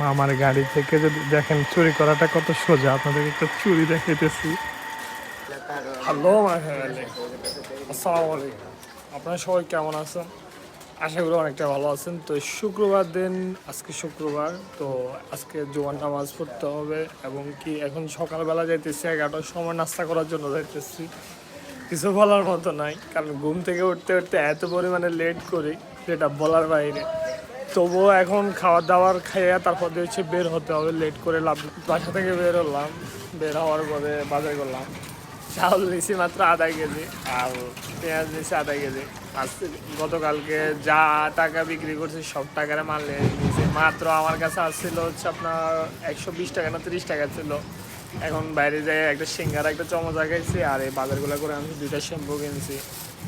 মামার গাড়ি থেকে যদি দেখেন চুরি করাটা কত সোজা, আপনাদেরকে একটা চুরি দেখাইতেছি। হ্যালো আসসালামু আপনারা সবাই কেমন আছেন? আশা করি অনেকটা ভালো আছেন। তো শুক্রবার দিন, আজকে শুক্রবার, তো আজকে জোয়ান নামাজ পড়তে হবে এবং কি এখন সকালবেলা যাইতেছি, এগারোটার সময় নাস্তা করার জন্য যাইতেছি। কিছু বলার মতো নাই, কারণ ঘুম থেকে উঠতে উঠতে এত পরিমাণে লেট করি যেটা বলার বাইরে। তবুও এখন খাবার দাবার খাইয়া তারপর হচ্ছে বের হতে হবে লেট করে লাভ বাসা থেকে বের হলাম, বের হওয়ার পরে বাজার করলাম। চাউল নিছি মাত্র আধা কেজি আর পেঁয়াজ নিছি আধা কেজি। আজকে গতকালকে যা টাকা বিক্রি করছি সব টাকার মাল নিয়েছি মাত্র আমার কাছে আসছিল হচ্ছে আপনার একশো বিশ টাকা না তিরিশ টাকা ছিল। এখন বাইরে যাই একটা সিঙ্গার, একটা চমচা খাইছি আর এই বাজারগুলো করে আমি দুইটা শ্যাম্পু কিনছি।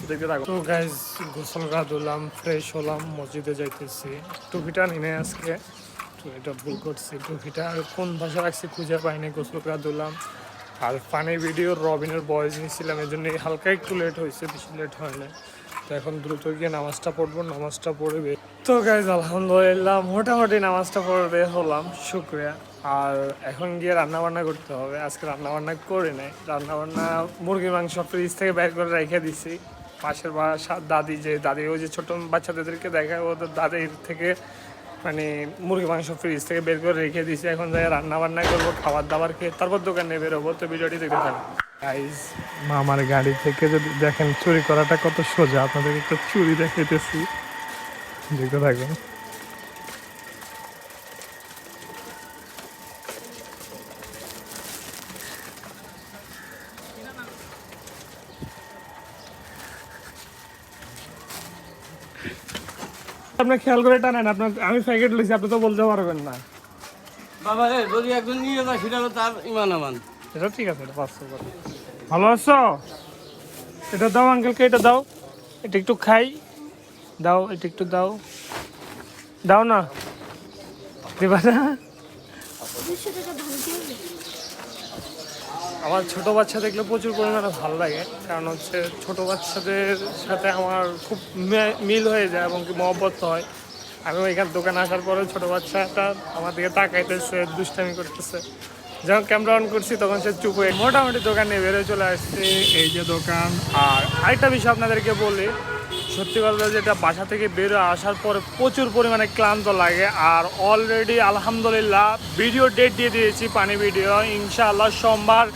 দেখতে তো গাইজ গোসল গা ধুলাম ফ্রেশ হলাম, মসজিদে যাইতেছি। টুপিটা নিনে আজকে। এটা ভুল করছি, টুপিটা আর কোন ভাষা রাখছি খুঁজে পাইনি গোসল গা ধুলাম। আর ফানি ভিডিও রবিনের বয়স নিয়েছিলাম, এই জন্য হালকা একটু লেট হয়েছে, বেশি লেট হয় তো এখন দ্রুত গিয়ে নামাজটা পড়ব, নামাজটা পড়বে। তো গাইজ আলহামদুলিল্লাহ মোটামুটি নামাজটা পড়ে হলাম, শুক্রিয়া। আর এখন গিয়ে রান্না বান্না করতে হবে। আজকে রান্না বান্না করে নেই। রান্না বান্না মুরগির মাংস ফ্রিজ থেকে বের করে রেখে দিছি। পাশের বাসা দাদি যে, দাদি, ওই যে ছোটো বাচ্চাদেরকে দেখায়, ওদের দাদির থেকে মানে মুরগি, মাংস ফ্রিজ থেকে বের করে রেখে দিয়েছি। এখন যাই রান্না বান্না করব খাবার দাবার খেয়ে তারপর দোকানে বেরোবো। তো ভিডিওটি দেখতে থাকব মামার গাড়ি থেকে যদি দেখেন, চুরি করাটা কত সোজা। আপনাদেরকে একটু চুরি দেখাইতেছি। দেখতে থাকবেন আপনি খেয়াল করে টানেন আপনার আমি প্যাকেট লইছি আপনি তো বলতে পারবেন না। বাবা রে যদি একজন নিয়ে যায় সেটা হলো তার ইমান আমান। এটা ঠিক আছে এটা পাঁচশো করে ভালো আছো? এটা দাও আঙ্কেলকে এটা দাও। এটা একটু খাই। দাও এটা একটু দাও। দাও না। দেবা না? আমার ছোট বাচ্চা দেখলে প্রচুর পরিমাণে ভালো লাগে, কারণ হচ্ছে ছোট বাচ্চাদের সাথে আমার খুব মিল হয়ে যায় এবং কি মহব্বত হয়। আমি ওইখান দোকানে আসার পরে ছোট বাচ্চাটা আমার দিকে তাকাইতেছে, দুষ্টামি করতেছে। যখন ক্যামেরা অন করছি তখন সে চুপ হয়ে মোটামুটি দোকানে বেরোয় চলে আসছে। এই যে দোকান, আর আরেকটা বিষয় আপনাদেরকে বলি, সত্যি কথা যেটা বাসা থেকে বেরো আসার পরে প্রচুর পরিমাণে ক্লান্ত লাগে, আর অলরেডি আলহামদুলিল্লাহ ভিডিও ডেট দিয়ে দিয়েছি পানি ভিডিও ইনশাআল্লাহ সোমবার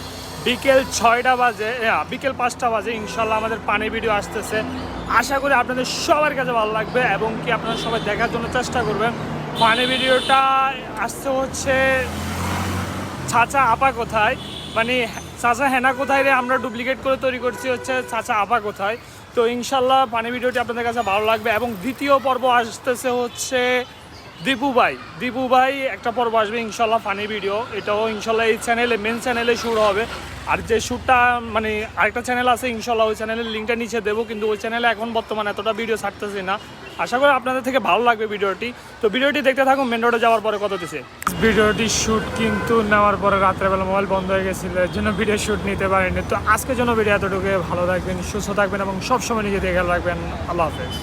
বিকেল ছয়টা বাজে বিকেল পাঁচটা বাজে, ইনশাল্লাহ আমাদের পানি ভিডিও আসতেছে। আশা করি আপনাদের সবার কাছে ভালো লাগবে এবং কি আপনারা সবাই দেখার জন্য চেষ্টা করবেন। পানি ভিডিওটা আসতে হচ্ছে, চাচা আপা কোথায়? মানে চাচা হেনা কোথায় রে? আমরা ডুপ্লিকেট করে তৈরি করছি হচ্ছে চাচা আপা কোথায়? তো ইনশাল্লাহ পানি ভিডিওটি আপনাদের কাছে ভালো লাগবে এবং দ্বিতীয় পর্ব আসতেছে হচ্ছে দীপু ভাই দীপু ভাই একটা পর্ব আসবে, ইনশাল্লাহ ফানি ভিডিও এটাও ইনশাল্লাহ এই চ্যানেলে মেন চ্যানেলে শুরু হবে। আর যে শ্যুটটা মানে আরেকটা চ্যানেল আছে, ইনশাল্লাহ ওই চ্যানেলের লিঙ্কটা নিচে দেবো, কিন্তু ওই চ্যানেলে এখন বর্তমানে এতটা ভিডিও ছাড়তেছি না। আশা করি আপনাদের থেকে ভালো লাগবে ভিডিওটি তো ভিডিওটি দেখতে থাকুন মেন রোডে যাওয়ার পরে কত দিছে ভিডিওটি শ্যুট কিন্তু নেওয়ার পরে রাত্রেবেলা মোবাইল বন্ধ হয়ে গেছিল, এর জন্য ভিডিও শ্যুট নিতে পারিনি। তো আজকের জন্য ভিডিও এতটুকু। ভালো থাকবেন, সুস্থ থাকবেন এবং সবসময় নিজে দেখে রাখবেন। আল্লাহ হাফেজ।